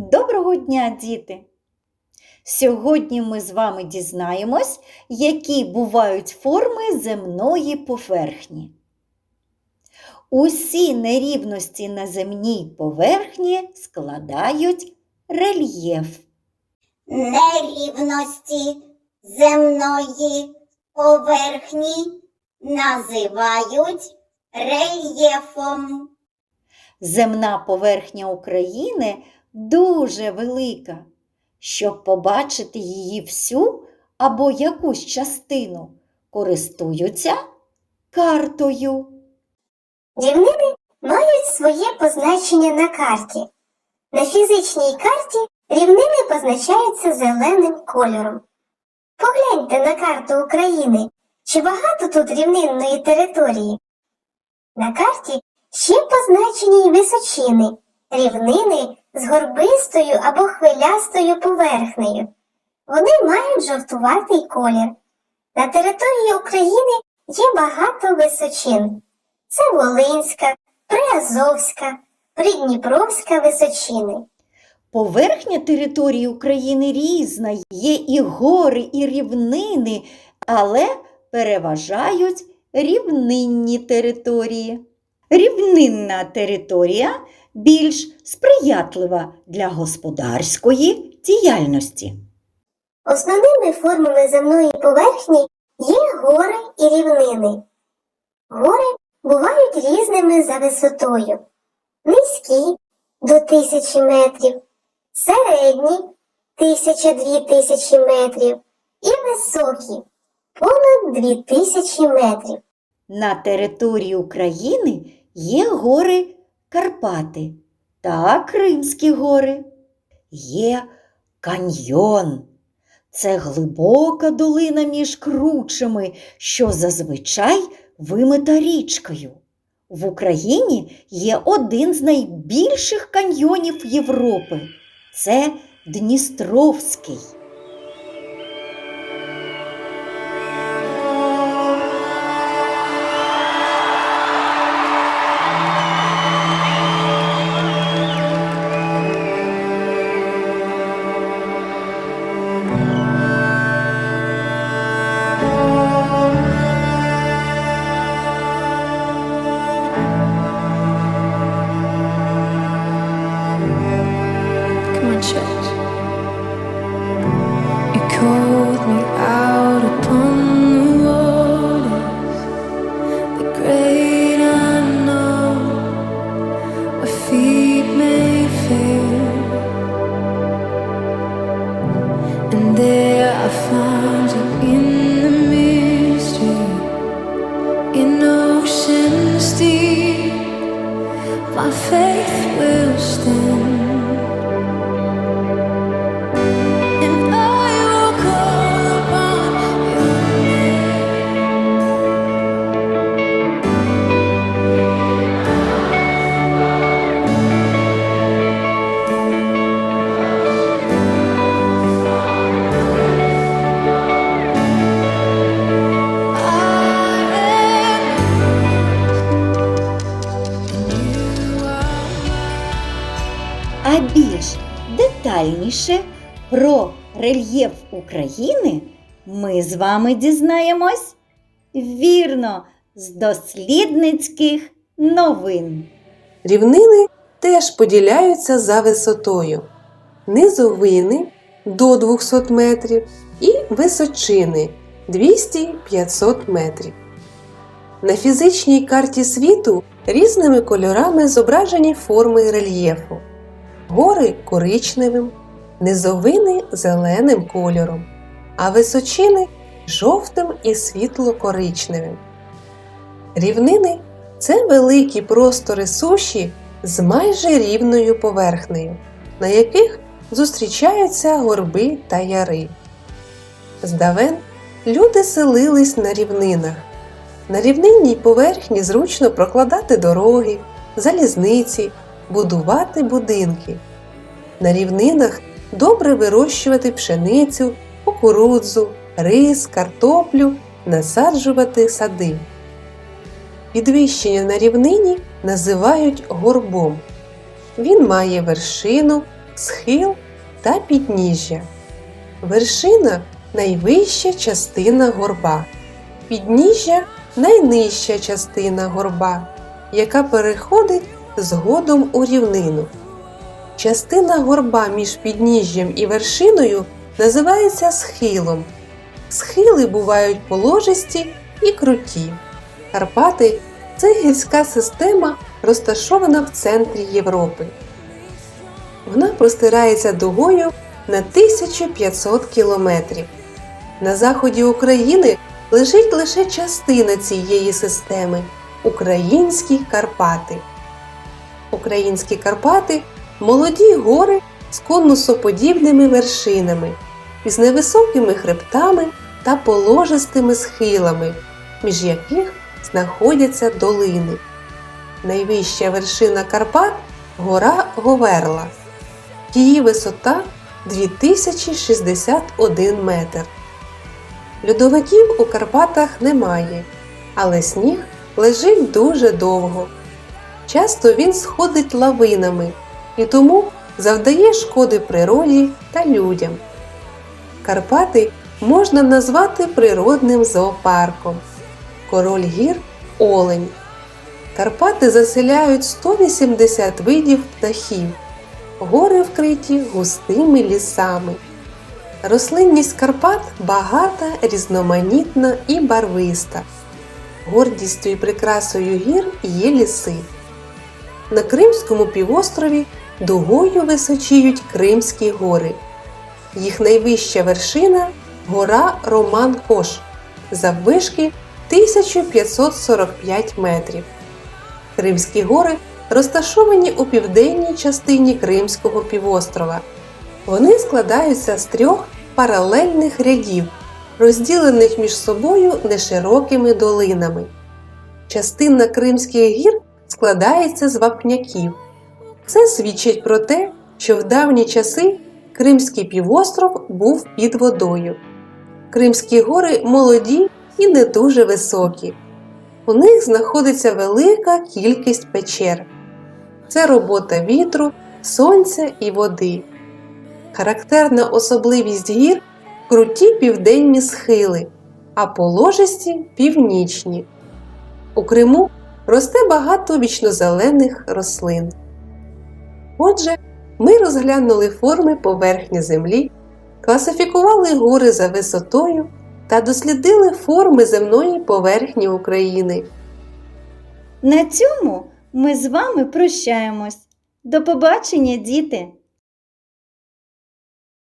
Доброго дня, діти! Сьогодні ми з вами дізнаємось, які бувають форми земної поверхні. Усі нерівності на земній поверхні складають рельєф. Нерівності земної поверхні називають рельєфом. Земна поверхня України дуже велика. Щоб побачити її всю або якусь частину, користуються картою. Рівнини мають своє позначення на карті. На фізичній карті рівнини позначаються зеленим кольором. Погляньте на карту України. Чи багато тут рівнинної території? На карті ще позначені й височини, рівнини з горбистою або хвилястою поверхнею. Вони мають жовтуватий колір. На території України є багато височин. Це Волинська, Приазовська, Придніпровська височини. Поверхня території України різна, є і гори, і рівнини, але переважають рівнинні території. Рівнинна територія більш сприятлива для господарської діяльності. Основними формами земної поверхні є гори і рівнини. Гори бувають різними за висотою. Низькі до 1000 метрів, середні 1000-2000 метрів і високі понад 2000 метрів. На території України є гори Карпати та Кримські гори. Є каньйон. Це глибока долина між кручами, що зазвичай вимита річкою. В Україні є один з найбільших каньйонів Європи. Це Дністровський. pictures. Детальніше про рельєф України ми з вами дізнаємось вірно з дослідницьких новин. Рівнини теж поділяються за висотою. Низовини до 200 метрів і височини 200-500 метрів. На фізичній карті світу різними кольорами зображені форми рельєфу. Гори коричневим, низовини зеленим кольором, а височини жовтим і світло-коричневим. Рівнини це великі простори суші з майже рівною поверхнею, на яких зустрічаються горби та яри. Здавен люди селились на рівнинах. На рівнинній поверхні зручно прокладати дороги, залізниці, будувати будинки. На рівнинах добре вирощувати пшеницю, кукурудзу, рис, картоплю, насаджувати сади. Підвищення на рівнині називають горбом. Він має вершину, схил та підніжжя. Вершина найвища частина горба. Підніжжя найнижча частина горба, яка переходить згодом у рівнину. Частина горба між підніжжям і вершиною називається схилом. Схили бувають положисті і круті. Карпати це гірська система, розташована в центрі Європи. Вона простирається дугою на 1500 кілометрів. На заході України лежить лише частина цієї системи Українські Карпати. Українські Карпати молоді гори з конусоподібними вершинами, із невисокими хребтами та положистими схилами, між яких знаходяться долини. Найвища вершина Карпат гора Говерла. Її висота 2061 метр. Льодовиків у Карпатах немає, але сніг лежить дуже довго. Часто він сходить лавинами і тому завдає шкоди природі та людям. Карпати можна назвати природним зоопарком. Король гір олень. Карпати заселяють 180 видів птахів. Гори вкриті густими лісами. Рослинність Карпат багата, різноманітна і барвиста. Гордістю і прикрасою гір є ліси. На Кримському півострові дугою височіють Кримські гори. Їх найвища вершина гора Роман Кош заввишки 1545 метрів. Кримські гори розташовані у південній частині Кримського півострова. Вони складаються з трьох паралельних рядів, розділених між собою неширокими долинами. Частина Кримських гір складається з вапняків. Це свідчить про те, що в давні часи Кримський півостров був під водою. Кримські гори молоді і не дуже високі. У них знаходиться велика кількість печер. Це робота вітру, сонця і води. Характерна особливість гір круті південні схили, а положисті північні. У Криму росте багато вічнозелених рослин. Отже, ми розглянули форми поверхні Землі, класифікували гори за висотою та дослідили форми земної поверхні України. На цьому ми з вами прощаємось. До побачення, діти!